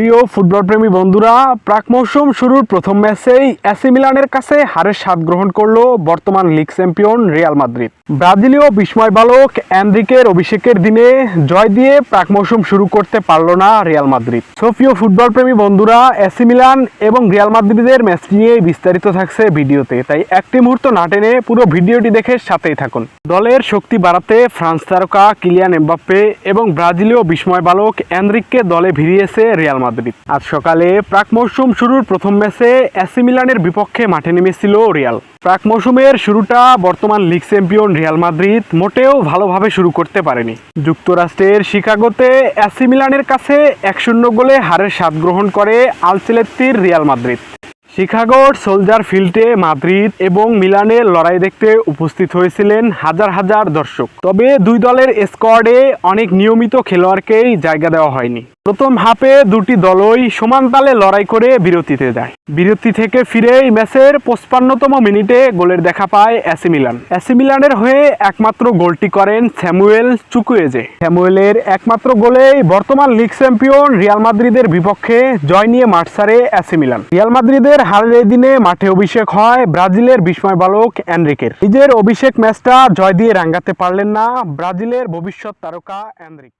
প্রিয় ফুটবল প্রেমী বন্ধুরা, প্রাক মৌসুম শুরুর প্রথম ম্যাচেই এসি মিলানের কাছে হারের স্বাদ গ্রহণ করল বর্তমান লিগ চ্যাম্পিয়ন রিয়াল মাদ্রিদ। ব্রাজিলীয় বিস্ময় বালক অ্যান্দ্রিকের অভিষেকের দিনে জয় দিয়ে প্রাক মৌসুম শুরু করতে পারল না রিয়াল মাদ্রিদ। সোফিও ফুটবল প্রেমী বন্ধুরা, এসি মিলান এবং রিয়াল মাদ্রিদের ম্যাচ নিয়ে বিস্তারিত থাকছে ভিডিওতে, তাই একটি মুহূর্ত না টেনে পুরো ভিডিওটি দেখে সাথেই থাকুন। দলের শক্তি বাড়াতে ফ্রান্স তারকা কিলিয়ান এমবাপ্পে এবং ব্রাজিলীয় বিস্ময় বালক অ্যান্দ্রিককে দলে ভিড়িয়েছে রিয়াল মাদ্রিদ। আজ সকালে প্রাক মৌসুম শুরুর প্রথম ম্যাচে এসি মিলানের বিপক্ষে মাঠে নেমেছিল রিয়াল। প্রাক মৌসুমের শুরুটা বর্তমান লিগ চ্যাম্পিয়ন রিয়াল মাদ্রিদ মোটেও ভালোভাবে শুরু করতে পারেনি। যুক্তরাষ্ট্রের শিকাগোতে এসি মিলানের কাছে এক শূন্য গোলে হারের স্বাদ গ্রহণ করে আলচেলেত্তির রিয়াল মাদ্রিদ। শিকাগোর সোলজার ফিল্ডে মাদ্রিদ এবং মিলানের লড়াই দেখতে উপস্থিত হয়েছিলেন হাজার হাজার দর্শক। তবে দুই দলের স্কোয়াডে অনেক নিয়মিত খেলোয়াড়কেই জায়গা দেওয়া হয়নি। প্রথম হাফে দুটি দলই সমান তালে লড়াই করে বিরতিতে যায়। বিরতি থেকে ফিরেই ম্যাচের পঁচপান্নতম মিনিটে গোলের দেখা পায় এসি মিলান। এসি মিলানের হয়ে একমাত্র গোলটি করেন স্যামুয়েল চুকুয়েজে। স্যামুয়েলের একমাত্র গোলেই বর্তমান লিগ চ্যাম্পিয়ন রিয়াল মাদ্রিদের বিপক্ষে জয় নিয়ে মাঠ সারে এসি মিলান। রিয়াল মাদ্রিদের হারের দিনে মাঠে অভিষেক হয় ব্রাজিলের বিস্ময় বালক এনরিকের। নিজের অভিষেক ম্যাচটা জয় দিয়ে রাঙ্গাতে পারলেন না ব্রাজিলের ভবিষ্যৎ তারকা এনরিক।